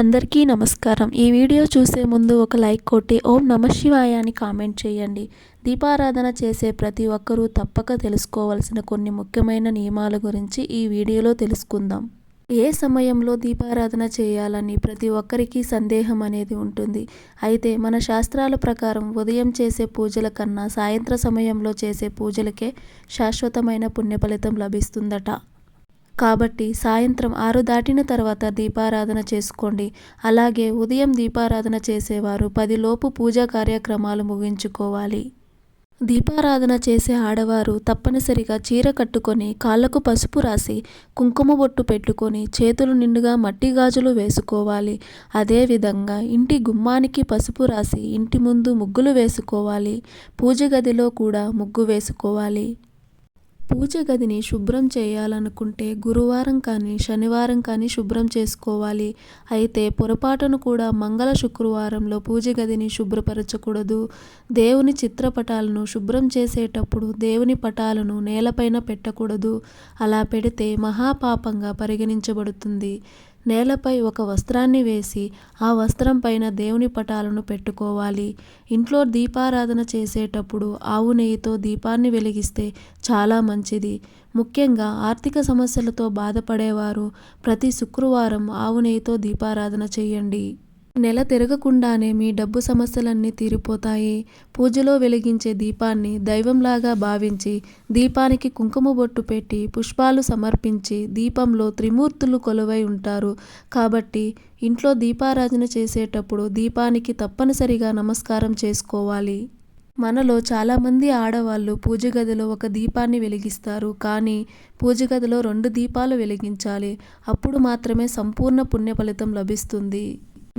అందరికీ నమస్కారం. ఈ వీడియో చూసే ముందు ఒక లైక్ కొట్టి ఓం నమ శివాయ అని కామెంట్ చేయండి. దీపారాధన చేసే ప్రతి ఒక్కరూ తప్పక తెలుసుకోవాల్సిన కొన్ని ముఖ్యమైన నియమాల గురించి ఈ వీడియోలో తెలుసుకుందాం. ఏ సమయంలో దీపారాధన చేయాలని ప్రతి ఒక్కరికి సందేహం అనేది ఉంటుంది. అయితే మన శాస్త్రాల ప్రకారం ఉదయం చేసే పూజల కన్నా సాయంత్ర సమయంలో చేసే పూజలకే శాశ్వతమైన పుణ్యఫలితం లభిస్తుందట. కాబట్టి సాయంత్రం ఆరు దాటిన తర్వాత దీపారాధన చేసుకోండి. అలాగే ఉదయం దీపారాధన చేసేవారు పదిలోపు పూజా కార్యక్రమాలు ముగించుకోవాలి. దీపారాధన చేసే ఆడవారు తప్పనిసరిగా చీర కట్టుకొని కాళ్ళకు పసుపు రాసి కుంకుమ బొట్టు పెట్టుకొని చేతులు నిండుగా మట్టి గాజులు వేసుకోవాలి. అదేవిధంగా ఇంటి గుమ్మానికి పసుపు రాసి ఇంటి ముందు ముగ్గులు వేసుకోవాలి. పూజ గదిలో కూడా ముగ్గు వేసుకోవాలి. పూజ గదిని శుభ్రం చేయాలనుకుంటే గురువారం కానీ శనివారం కానీ శుభ్రం చేసుకోవాలి. అయితే పొరపాటును కూడా మంగళ శుక్రవారంలో పూజ గదిని శుభ్రపరచకూడదు. దేవుని చిత్రపటాలను శుభ్రం చేసేటప్పుడు దేవుని పటాలను నేలపైన పెట్టకూడదు. అలా పెడితే మహాపాపంగా పరిగణించబడుతుంది. నేలపై ఒక వస్త్రాన్ని వేసి ఆ వస్త్రం పైన దేవుని పటాలను పెట్టుకోవాలి. ఇంట్లో దీపారాధన చేసేటప్పుడు ఆవు నెయ్యితో దీపాన్ని వెలిగిస్తే చాలా మంచిది. ముఖ్యంగా ఆర్థిక సమస్యలతో బాధపడేవారు ప్రతి శుక్రవారం ఆవు నెయ్యితో దీపారాధన చేయండి. నెల తిరగకుండానే మీ డబ్బు సమస్యలన్నీ తీరిపోతాయి. పూజలో వెలిగించే దీపాన్ని దైవంలాగా భావించి దీపానికి కుంకుమ బొట్టు పెట్టి పుష్పాలు సమర్పించి దీపంలో త్రిమూర్తులు కొలువై ఉంటారు. కాబట్టి ఇంట్లో దీపారాధన చేసేటప్పుడు దీపానికి తప్పనిసరిగా నమస్కారం చేసుకోవాలి. మనలో చాలామంది ఆడవాళ్ళు పూజ గదిలో ఒక దీపాన్ని వెలిగిస్తారు. కానీ పూజ గదిలో రెండు దీపాలు వెలిగించాలి. అప్పుడు మాత్రమే సంపూర్ణ పుణ్య ఫలితం లభిస్తుంది.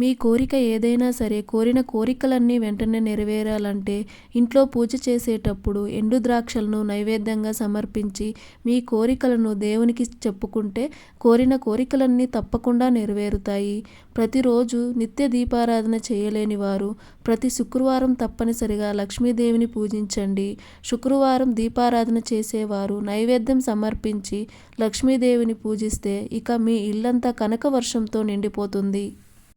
మీ కోరిక ఏదైనా సరే కోరిన కోరికలన్నీ వెంటనే నెరవేరాలంటే ఇంట్లో పూజ చేసేటప్పుడు ఎండు ద్రాక్షలను నైవేద్యంగా సమర్పించి మీ కోరికలను దేవునికి చెప్పుకుంటే కోరిన కోరికలన్నీ తప్పకుండా నెరవేరుతాయి. ప్రతిరోజు నిత్య దీపారాధన చేయలేని వారు ప్రతి శుక్రవారం తప్పనిసరిగా లక్ష్మీదేవిని పూజించండి. శుక్రవారం దీపారాధన చేసేవారు నైవేద్యం సమర్పించి లక్ష్మీదేవిని పూజిస్తే ఇక మీ ఇల్లంతా కనక వర్షంతో నిండిపోతుంది.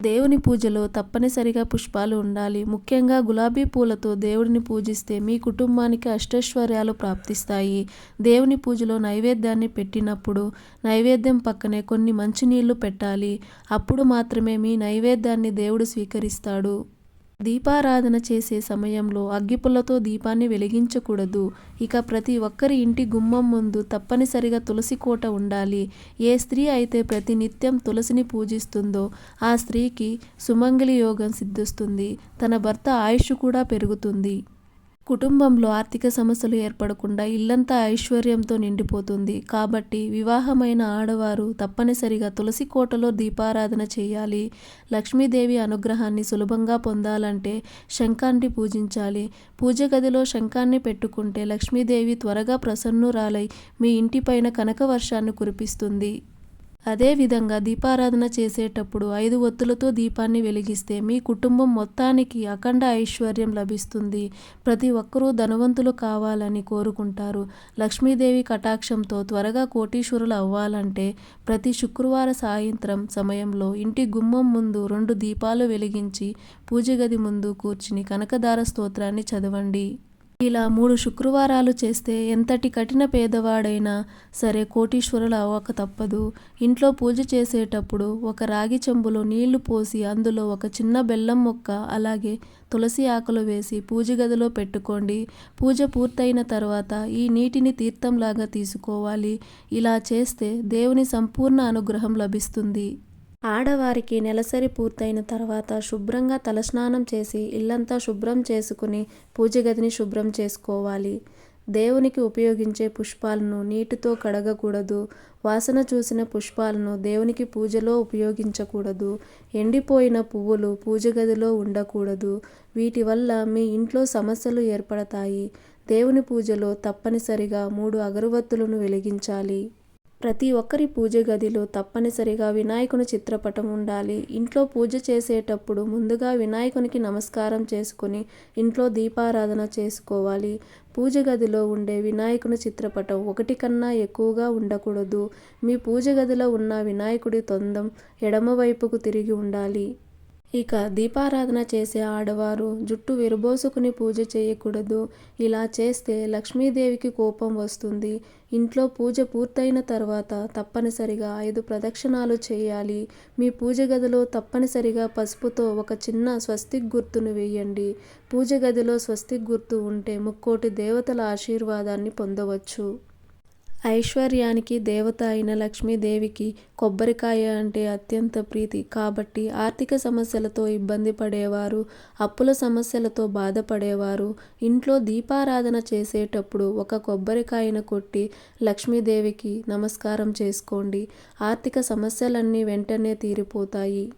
దేవుని పూజలో తప్పనిసరిగా పుష్పాలు ఉండాలి. ముఖ్యంగా గులాబీ పూలతో దేవుడిని పూజిస్తే మీ కుటుంబానికి అష్టైశ్వర్యాలు ప్రాప్తిస్తాయి. దేవుని పూజలో నైవేద్యాన్ని పెట్టినప్పుడు నైవేద్యం పక్కనే కొన్ని మంచినీళ్ళు పెట్టాలి. అప్పుడు మాత్రమే మీ నైవేద్యాన్ని దేవుడు స్వీకరిస్తాడు. దీపారాధన చేసే సమయంలో అగ్గిపుల్లతో దీపాన్ని వెలిగించకూడదు. ఇక ప్రతి ఒక్కరి ఇంటి గుమ్మం ముందు తప్పనిసరిగా తులసి కోట ఉండాలి. ఏ స్త్రీ అయితే ప్రతి నిత్యం తులసిని పూజిస్తుందో ఆ స్త్రీకి సుమంగళి యోగం సిద్ధిస్తుంది. తన భర్త ఆయుష్ కూడా పెరుగుతుంది. కుటుంబంలో ఆర్థిక సమస్యలు ఏర్పడకుండా ఇల్లంతా ఐశ్వర్యంతో నిండిపోతుంది. కాబట్టి వివాహమైన ఆడవారు తప్పనిసరిగా తులసి కోటలో దీపారాధన చేయాలి. లక్ష్మీదేవి అనుగ్రహాన్ని సులభంగా పొందాలంటే శంఖాన్ని పూజించాలి. పూజ గదిలో శంఖాన్ని పెట్టుకుంటే లక్ష్మీదేవి త్వరగా ప్రసన్నురాలై మీ ఇంటిపైన కనక వర్షాన్ని కురిపిస్తుంది. అదేవిధంగా దీపారాధన చేసేటప్పుడు ఐదు ఒత్తులతో దీపాన్ని వెలిగిస్తే మీ కుటుంబం మొత్తానికి అఖండ ఐశ్వర్యం లభిస్తుంది. ప్రతి ఒక్కరూ ధనవంతులు కావాలని కోరుకుంటారు. లక్ష్మీదేవి కటాక్షంతో త్వరగా కోటీశ్వరులు అవ్వాలంటే ప్రతి శుక్రవార సాయంత్రం సమయంలో ఇంటి గుమ్మం ముందు రెండు దీపాలు వెలిగించి పూజ గది ముందు కూర్చుని కనకదార స్తోత్రాన్ని చదవండి. ఇలా మూడు శుక్రవారాలు చేస్తే ఎంతటి కఠిన పేదవాడైనా సరే కోటీశ్వరులు అవ్వక తప్పదు. ఇంట్లో పూజ చేసేటప్పుడు ఒక రాగి చెంబులో నీళ్ళు పోసి అందులో ఒక చిన్న బెల్లం మొక్క అలాగే తులసి ఆకులు వేసి పూజ గదిలో పెట్టుకోండి. పూజ పూర్తయిన తర్వాత ఈ నీటిని తీర్థంలాగా తీసుకోవాలి. ఇలా చేస్తే దేవుని సంపూర్ణ అనుగ్రహం లభిస్తుంది. ఆడవారికి నెలసరి పూర్తయిన తర్వాత శుభ్రంగా తలస్నానం చేసి ఇల్లంతా శుభ్రం చేసుకుని పూజ గదిని శుభ్రం చేసుకోవాలి. దేవునికి ఉపయోగించే పుష్పాలను నీటితో కడగకూడదు. వాసన చూసిన పుష్పాలను దేవునికి పూజలో ఉపయోగించకూడదు. ఎండిపోయిన పువ్వులు పూజ గదిలో ఉండకూడదు. వీటి వల్ల మీ ఇంట్లో సమస్యలు ఏర్పడతాయి. దేవుని పూజలో తప్పనిసరిగా మూడు అగరవత్తులను వెలిగించాలి. ప్రతి ఒక్కరి పూజ గదిలో తప్పనిసరిగా వినాయకుని చిత్రపటం ఉండాలి. ఇంట్లో పూజ చేసేటప్పుడు ముందుగా వినాయకునికి నమస్కారం చేసుకుని ఇంట్లో దీపారాధన చేసుకోవాలి. పూజ గదిలో ఉండే వినాయకుని చిత్రపటం ఒకటి కన్నా ఎక్కువగా ఉండకూడదు. మీ పూజ గదిలో ఉన్న వినాయకుడి తొందం ఎడమవైపుకు తిరిగి ఉండాలి. ఇక దీపారాధన చేసే ఆడవారు జుట్టు విరబోసుకుని పూజ చేయకూడదు. ఇలా చేస్తే లక్ష్మీదేవికి కోపం వస్తుంది. ఇంట్లో పూజ పూర్తయిన తర్వాత తప్పనిసరిగా ఐదు ప్రదక్షిణాలు చేయాలి. మీ పూజ గదిలో తప్పనిసరిగా పసుపుతో ఒక చిన్న స్వస్తిక్ గుర్తును వేయండి. పూజ గదిలో స్వస్తిక్ గుర్తు ఉంటే ముక్కోటి దేవతల ఆశీర్వాదాన్ని పొందవచ్చు. ఐశ్వర్యానికి దేవత అయిన లక్ష్మీదేవికి కొబ్బరికాయ అంటే అత్యంత ప్రీతి. కాబట్టి ఆర్థిక సమస్యలతో ఇబ్బంది పడేవారు అప్పుల సమస్యలతో బాధపడేవారు ఇంట్లో దీపారాధన చేసేటప్పుడు ఒక కొబ్బరికాయను కొట్టి లక్ష్మీదేవికి నమస్కారం చేసుకోండి. ఆర్థిక సమస్యలన్నీ వెంటనే తీరిపోతాయి.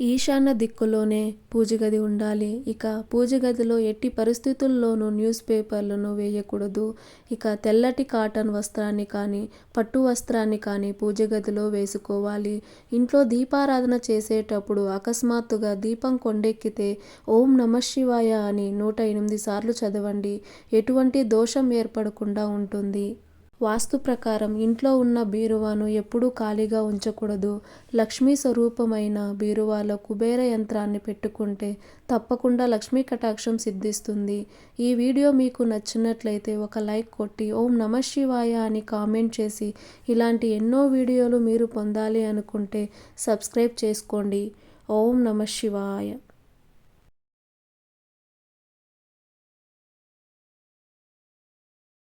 ఈశాన్య దిక్కులోనే పూజగది ఉండాలి. ఇక పూజగదిలో ఎట్టి పరిస్థితుల్లోనూ న్యూస్ పేపర్లను వేయకూడదు. ఇక తెల్లటి కాటన్ వస్త్రాన్ని కానీ పట్టు వస్త్రాన్ని కానీ పూజగదిలో వేసుకోవాలి. ఇంట్లో దీపారాధన చేసేటప్పుడు అకస్మాత్తుగా దీపం కొండెక్కితే ఓం నమ శివాయ అని నూట ఎనిమిది సార్లు చదవండి. ఎటువంటి దోషం ఏర్పడకుండా ఉంటుంది. వాస్తు ప్రకారం ఇంట్లో ఉన్న బీరువాను ఎప్పుడూ ఖాళీగా ఉంచకూడదు. లక్ష్మీ స్వరూపమైన బీరువాలో కుబేర యంత్రాన్ని పెట్టుకుంటే తప్పకుండా లక్ష్మీ కటాక్షం సిద్ధిస్తుంది. ఈ వీడియో మీకు నచ్చినట్లయితే ఒక లైక్ కొట్టి ఓం నమ శివాయ అని కామెంట్ చేసి ఇలాంటి ఎన్నో వీడియోలు మీరు పొందాలి అనుకుంటే సబ్స్క్రైబ్ చేసుకోండి. ఓం నమ శివాయ.